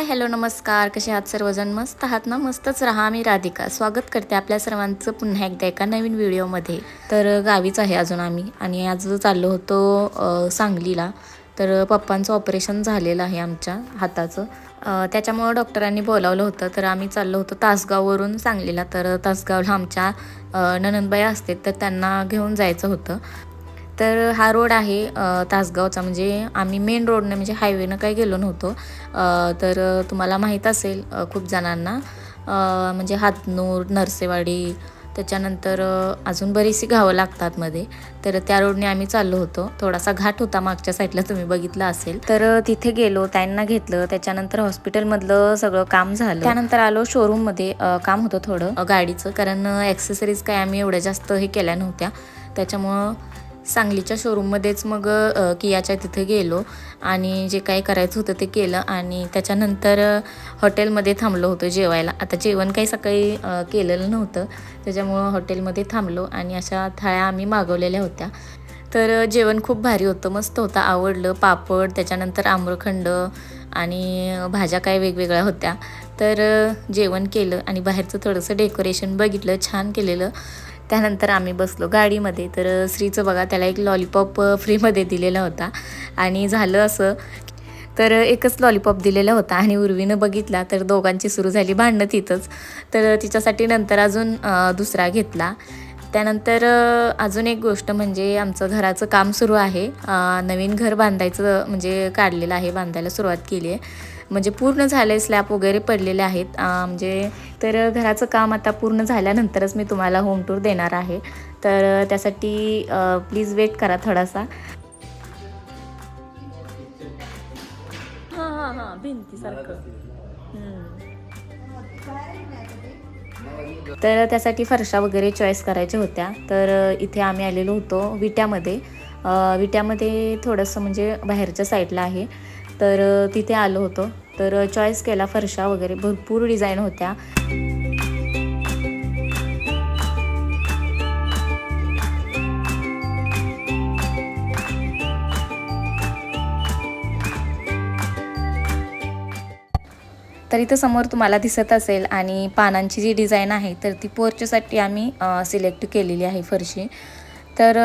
Hi hello नमस्कार. कसे आहात सर्वजण? मस्त आहात ना? मस्तच राहा मी राधिका. स्वागत करते आपल्या सर्वांचं पुन्हा एकदा एका नवीन व्हिडिओमध्ये. तर गावीच आहे अजून आम्ही आणि आज चाललो होतो सांगलीला. तर पप्पांचं ऑपरेशन झालेलं आहे आमच्या हाताचं. त्याच्यामुळं डॉक्टरांनी बोलावलं होतं. तर आम्ही चाललो होतो तासगाववरून सांगलीला. तर तासगावला आमच्या ननंदबाई असते तर त्यांना घेऊन जायचं होतं. तर हा रोड आहे तासगावचा. म्हणजे आम्ही मेन रोडनं म्हणजे हायवेनं काही गेलो नव्हतो. तर तुम्हाला माहीत असेल खूप जणांना. म्हणजे हातनूर नरसेवाडी त्याच्यानंतर अजून बरीचशी गावं लागतात मध्ये. तर त्या रोडने आम्ही चाललो होतो. थोडासा घाट होता मागच्या साईडला तुम्ही बघितला असेल. तर तिथे गेलो त्यांना घेतलं. त्याच्यानंतर हॉस्पिटलमधलं सगळं काम झालं. त्यानंतर आलो शोरूममध्ये काम होतं थोडं गाडीचं. कारण ॲक्सेसरीज काय आम्ही एवढ्या जास्त हे केल्या नव्हत्या. त्याच्यामुळं सांगलीच्या शोरूममध्येच मग कियाच्या तिथे गेलो आणि जे काही करायचं होतं ते केलं आणि त्याच्यानंतर हॉटेलमध्ये थांबलो होतो जेवायला. आता जेवण काही सकाळी केलेलं नव्हतं. त्याच्यामुळं हॉटेलमध्ये थांबलो आणि अशा थाळ्या आम्ही मागवलेल्या होत्या. तर जेवण खूप भारी होतं मस्त होतं आवडलं. पापड त्याच्यानंतर आम्रखंड आणि भाज्या काय वेगवेगळ्या होत्या. तर जेवण केलं आणि बाहेरचं थोडंसं डेकोरेशन बघितलं छान केलेलं. त्यानंतर आम्ही बसलो गाडीमध्ये. तर श्रीचं बघा त्याला एक लॉलीपॉप फ्रीमध्ये दिलेला होता. आणि झालं असं तर एकच लॉलीपॉप दिलेला होता. आणि उर्वीनं बघितला तर दोघांची सुरू झाली भांडणं तिथंच. तर तिच्यासाठी नंतर अजून दुसरा घेतला. त्यानंतर अजून एक गोष्ट म्हणजे आमचं घराचं काम सुरू आहे. नवीन घर बांधायचं म्हणजे काढलेलं आहे बांधायला सुरुवात केली आहे. म्हणजे पूर्ण झालं स्लॅब वगैरे पडलेले आहेत. म्हणजे तर घराचं काम आता पूर्ण झाल्यानंतरच मी तुम्हाला होम टूर देणार आहे. तर त्यासाठी प्लीज वेट करा थोडासा. हां हां हां भिंतीसारखं तर त्यासाठी फरशा वगैरे चॉईस करायच्या होत्या. तर इथे आम्ही आलेलो होतो विट्यामध्ये. विट्यामध्ये थोडंसं म्हणजे बाहेरच्या साईडला आहे. तर तिथे आलो होतो. तर चॉईस केला फरशा वगैरे. भरपूर डिझाईन होत्या. तर इथं समोर तुम्हाला दिसत असेल आणि पानांची जी डिझाईन आहे तर ती पोर्चसाठी आम्ही सिलेक्ट केलेली आहे फरशी. तर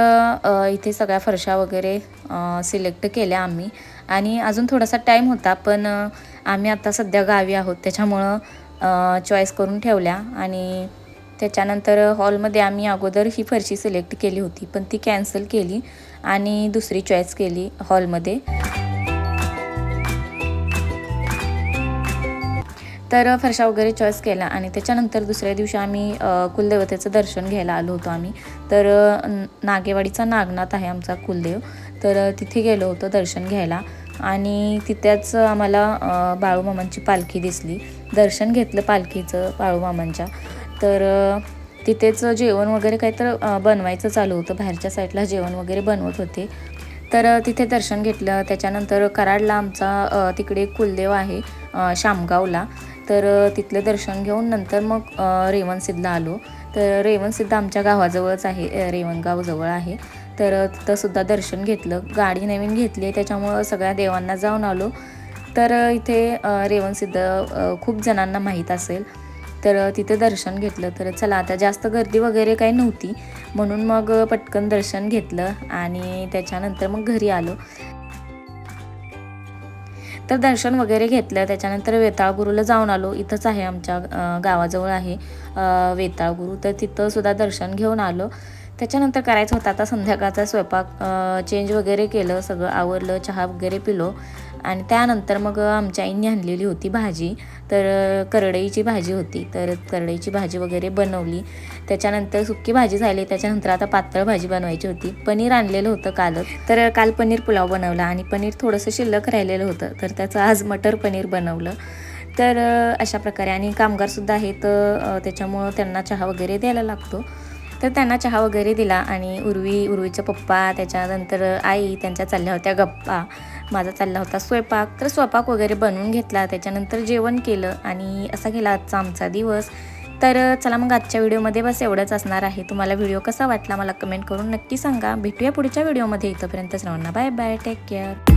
इथे सगळ्या फरशा वगैरे सिलेक्ट केल्या आम्ही. आणि अजून थोडासा टाईम होता पण आम्ही आता सध्या गावी आहोत. त्याच्यामुळं चॉईस करून ठेवल्या आणि त्याच्यानंतर हॉलमध्ये आम्ही अगोदर ही फरशी सिलेक्ट केली होती पण ती कॅन्सल केली आणि दुसरी चॉईस केली हॉलमध्ये. तर फरशा वगैरे चॉईस केला आणि त्याच्यानंतर दुसऱ्या दिवशी आम्ही कुलदेवतेचं दर्शन घ्यायला आलो होतो आम्ही. तर नागेवाडीचा नागनाथ आहे आमचा कुलदेव. तर तिथे गेलो होतो दर्शन घ्यायला आणि तिथेच आम्हाला बाळूमामांची पालखी दिसली. दर्शन घेतलं पालखीचं बाळूमामांच्या. तर तिथेच जेवण वगैरे काही तर बनवायचं चालू होतं. बाहेरच्या साईडला जेवण वगैरे बनवत होते. तर तिथे दर्शन घेतलं. त्याच्यानंतर कराडला आमचा तिकडे कुलदेव आहे शामगावला. तर तिथलं दर्शन घेऊन नंतर मग अ, रेवणसिद्धला आलो. तर रेवणसिद्ध आमच्या गावाजवळच आहे रेवणगावजवळ आहे. तर तिथंसुद्धा दर्शन घेतलं. गाडी नवीन घेतली आहे त्याच्यामुळं सगळ्या देवांना जाऊन आलो. तर इथे रेवणसिद्ध खूप जणांना माहीत असेल. तर तिथे दर्शन घेतलं. तर चला आता जास्त गर्दी वगैरे काही नव्हती. म्हणून मग पटकन दर्शन घेतलं आणि त्याच्यानंतर मग घरी आलो. तर दर्शन वगैरे घेतलं. त्याच्यानंतर वेताळगुरूला जाऊन आलो. इथंच आहे आमच्या गावाजवळ आहे वेताळगुरू तर तिथंसुद्धा दर्शन घेऊन आलो. त्याच्यानंतर करायचं होतं. आता संध्याकाळचा स्वयंपाक चेंज वगैरे केलं. सगळं आवरलं चहा वगैरे पिलो. आणि त्यानंतर मग आमच्या आईने आणलेली होती भाजी. तर करडईची भाजी होती. तर करडईची भाजी वगैरे बनवली. त्याच्यानंतर सुक्की भाजी झाली त्याच्यानंतर आता पातळ भाजी बनवायची होती. पनीर आणलेलं होतं कालच. तर काल पनीर पुलाव बनवला आणि पनीर थोडंसं शिल्लक राहिलेलं होतं तर त्याचं आज मटर पनीर बनवलं. तर अशा प्रकारे आणि कामगारसुद्धा आहेत त्याच्यामुळं त्यांना चहा वगैरे द्यायला लागतो. तर त्यांना चहा वगैरे दिला आणि उर्वी उर्वीचा पप्पा त्याच्यानंतर आई त्यांच्या चालल्या होत्या गप्पा माझा चालला होता स्वयंपाक. तर स्वयंपाक वगैरे बनवून घेतला त्याच्यानंतर जेवण केलं आणि असा गेला आजचा आमचा दिवस. तर चला मग आजच्या व्हिडिओमध्ये बस एवढंच असणार आहे. तुम्हाला व्हिडिओ कसा वाटला मला कमेंट करून नक्की सांगा. भेटूया पुढच्या व्हिडिओमध्ये. इथंपर्यंत सर्वांना बाय बाय. Take care.